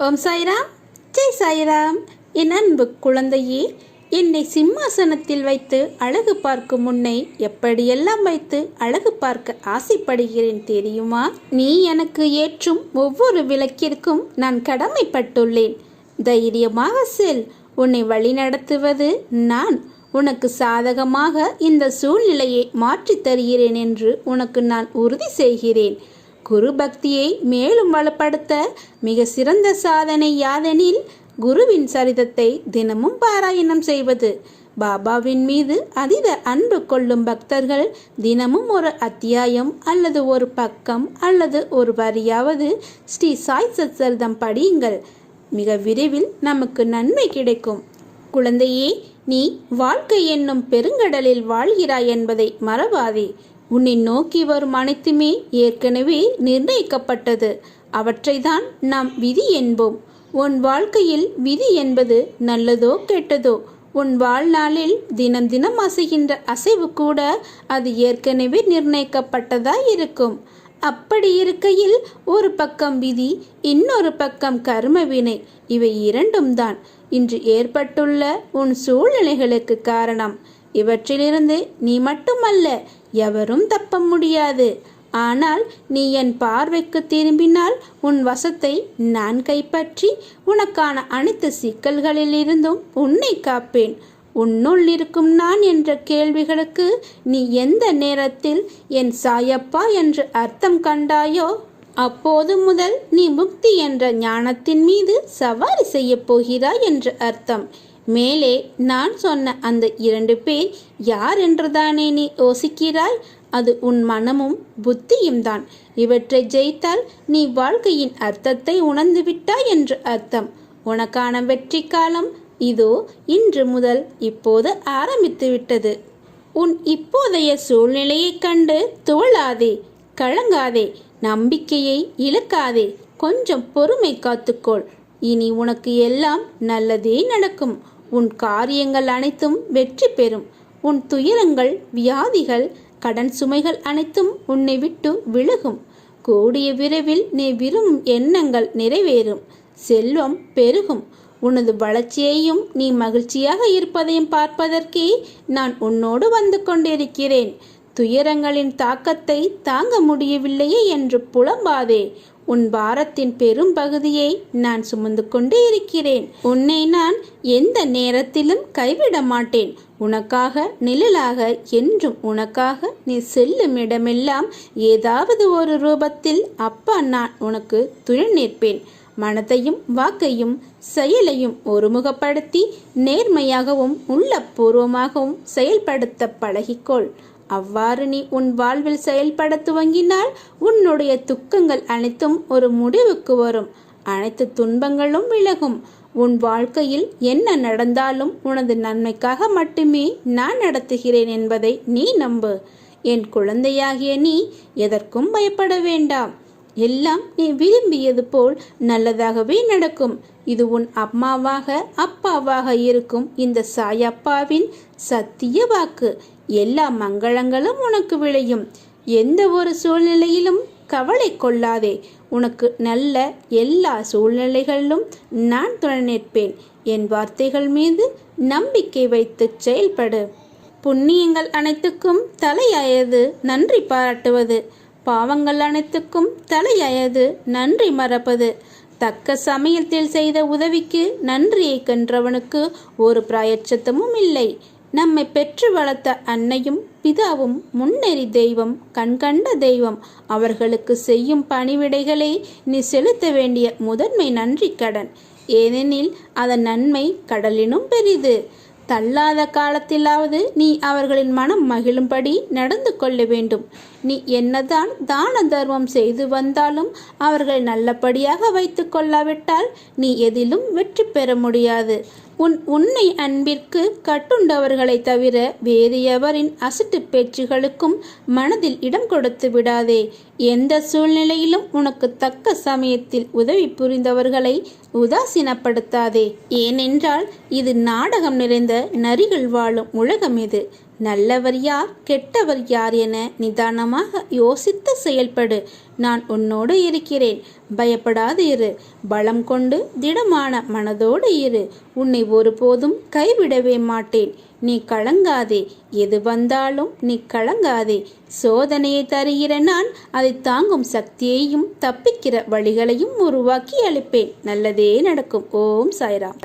ஓம் சாய்ராம். ஜெய் சாய்ராம். என் அன்பு குழந்தையே என்னை சிம்மாசனத்தில் வைத்து அழகு பார்க்கும் முன்னை எப்படியெல்லாம் வைத்து அழகு பார்க்க ஆசைப்படுகிறேன் தெரியுமா? நீ எனக்கு ஏற்றும் ஒவ்வொரு விளக்கிற்கும் நான் கடமைப்பட்டுள்ளேன். தைரியமாக செல். உன்னை வழிநடத்துவது நான். உனக்கு சாதகமாக இந்த சூழ்நிலையை மாற்றித் தருகிறேன் என்று உனக்கு நான் உறுதி செய்கிறேன். குரு பக்தியை மேலும் வலுப்படுத்த மிக சிறந்த சாதனை யாதெனில் குருவின் சரிதத்தை தினமும் பாராயணம் செய்வது. பாபாவின் மீது அதீத அன்பு கொள்ளும் பக்தர்கள் தினமும் ஒரு அத்தியாயம் அல்லது ஒரு பக்கம் அல்லது ஒரு வரியாவது ஸ்ரீ சாய் சத்சரிதம் படியுங்கள். மிக விரைவில் நமக்கு நன்மை கிடைக்கும். குழந்தையே நீ வாழ்க்கை என்னும் பெருங்கடலில் வாழ்கிறாய் என்பதை மறவாதே. உன்னை நோக்கி வரும் அனைத்துமே ஏற்கனவே நிர்ணயிக்கப்பட்டது. அவற்றைதான் நாம் விதி என்போம். உன் வாழ்க்கையில் விதி என்பது நல்லதோ கெட்டதோ? உன் வாழ்நாளில் தினம் தினம் அசைகின்ற அசைவு கூட அது ஏற்கனவே நிர்ணயிக்கப்பட்டதாய் இருக்கும். அப்படி இருக்கையில் ஒரு பக்கம் விதி இன்னொரு பக்கம் கர்ம வினை. இவை இரண்டும் தான். இன்று ஏற்பட்டுள்ள உன் சூழ்நிலைகளுக்கு காரணம். இவற்றிலிருந்து நீ மட்டுமல்ல எவரும் தப்ப முடியாது. ஆனால் நீ என் பார்வைக்கு திரும்பினால் உன் வசத்தை நான் கைப்பற்றி உனக்கான அனைத்து சிக்கல்களிலிருந்தும் உன்னை காப்பேன். உன்னுள் இருக்கும் நான் என்ற கேள்விகளுக்கு நீ எந்த நேரத்தில் என் சாயப்பா என்று அர்த்தம் கண்டாயோ அப்போது முதல் நீ முக்தி என்ற ஞானத்தின் மீது சவாரி செய்யப் போகிறாய் என்று அர்த்தம். மேலே நான் சொன்ன அந்த இரண்டு பேர் யார் என்றுதானே நீ யோசிக்கிறாய்? அது உன் மனமும் புத்தியும் தான். இவற்றை ஜெயித்தால் நீ வாழ்க்கையின் அர்த்தத்தை உணர்ந்து விட்டாய் என்று அர்த்தம். உனக்கான வெற்றி காலம் இதோ இன்று முதல் இப்போது ஆரம்பித்து விட்டது. உன் இப்போதைய சூழ்நிலையைக் கண்டு துவளாதே கலங்காதே நம்பிக்கையை இழக்காதே கொஞ்சம் பொறுமை காத்துக்கொள். இனி உனக்கு எல்லாம் நல்லதே நடக்கும். உன் காரியங்கள் அனைத்தும் வெற்றி பெறும். உன் துயரங்கள் வியாதிகள் கடன் சுமைகள் அனைத்தும் உன்னை விட்டு விலகும். கூடிய விரைவில் நீ விரும்பும் எண்ணங்கள் நிறைவேறும். செல்வம் பெருகும். உனது வளர்ச்சியையும் நீ மகிழ்ச்சியாக இருப்பதையும் பார்ப்பதற்கே நான் உன்னோடு வந்து கொண்டிருக்கிறேன். துயரங்களின் தாக்கத்தை தாங்க முடியவில்லையே என்று புலம்பாதே. உன் பாரத்தின் பெரும் பகுதியை நான் சுமந்து கொண்டே இருக்கிறேன். உன்னை நான் எந்த நேரத்திலும் கைவிட மாட்டேன். உனக்காக நிழலாக என்றும் உனக்காக நீ செல்லும் இடமெல்லாம் ஏதாவது ஒரு ரூபத்தில் அப்பா நான் உனக்கு துணை நிற்பேன். மனதையும் வாக்கையும் செயலையும் ஒருமுகப்படுத்தி நேர்மையாகவும் உள்ளபூர்வமாகவும் செயல்படுத்த பழகிக்கொள். அவ்வாறு நீ உன் வாழ்வில் செயல்பட துவங்கினால் உன்னுடைய துக்கங்கள் அனைத்தும் ஒரு முடிவுக்கு வரும். அனைத்து துன்பங்களும் விலகும். உன் வாழ்க்கையில் என்ன நடந்தாலும் உனது நன்மைக்காக மட்டுமே நான் நடத்துகிறேன் என்பதை நீ நம்பு. என் குழந்தையாகிய நீ எதற்கும் பயப்பட வேண்டாம். எல்லாம் நீ விரும்பியது போல் நல்லதாகவே நடக்கும். இது உன் அம்மாவாக அப்பாவாக இருக்கும் இந்த சாயப்பாவின் சத்திய வாக்கு. எல்லா மங்களங்களும் உனக்கு விளையும். எந்த ஒரு சூழ்நிலையிலும் கவலை கொள்ளாதே. உனக்கு நல்ல எல்லா சூழ்நிலைகளிலும் நான் துணை நிற்பேன் என் வார்த்தைகள் மீது நம்பிக்கை வைத்து செயல்படு. புண்ணியங்கள் அனைத்துக்கும் தலையாயது நன்றி பாராட்டுவது. பாவங்கள் அனைத்துக்கும் தலையாயது நன்றி மறப்பது. தக்க சமயத்தில் செய்த உதவிக்கு நன்றியை கன்றவனுக்கு ஒரு பிராயச்சத்தமும் இல்லை. நம்மை பெற்று வளர்த்த அன்னையும் பிதாவும் முன்னெறி தெய்வம் கண்கண்ட தெய்வம். அவர்களுக்கு செய்யும் பணிவிடைகளை நீ செலுத்த வேண்டிய முதன்மை நன்றி கடன் ஏனெனில் அதன் நன்மை கடலினும் பெரிது. தள்ளாத காலத்திலாவது நீ அவர்களின் மனம் மகிழும்படி நடந்து கொள்ள வேண்டும். நீ என்னதான் தான தர்மம் செய்து வந்தாலும் அவர்களை நல்லபடியாக வைத்து கொள்ளாவிட்டால் நீ எதிலும் வெற்றி பெற முடியாது. உன் உன்னை அன்பிற்கு கட்டுண்டவர்களை தவிர வேறு எவரின் அசட்டு பேச்சுகளுக்கும் மனதில் இடம் கொடுத்து விடாதே. எந்த சூழ்நிலையிலும் உனக்கு தக்க சமயத்தில் உதவி புரிந்தவர்களை உதாசீனப்படுத்தாதே. ஏனென்றால் இது நாடகம் நிறைந்த நரிகள் வாழும் உலகம் இது. நல்லவர் யார் கெட்டவர் யார் என நிதானமாக யோசித்து செயல்படு. நான் உன்னோடு இருக்கிறேன். பயப்படாது இரு. பலம் கொண்டு திடமான மனதோடு இரு. உன்னை ஒருபோதும் கைவிடவே மாட்டேன். நீ கலங்காதே. எது வந்தாலும் நீ கலங்காதே. சோதனையை தருகிற நான் அதை தாங்கும் சக்தியையும் தப்பிக்கிற வழிகளையும் உருவாக்கி அளிப்பேன். நல்லதே நடக்கும். ஓம் சாய்ராம்.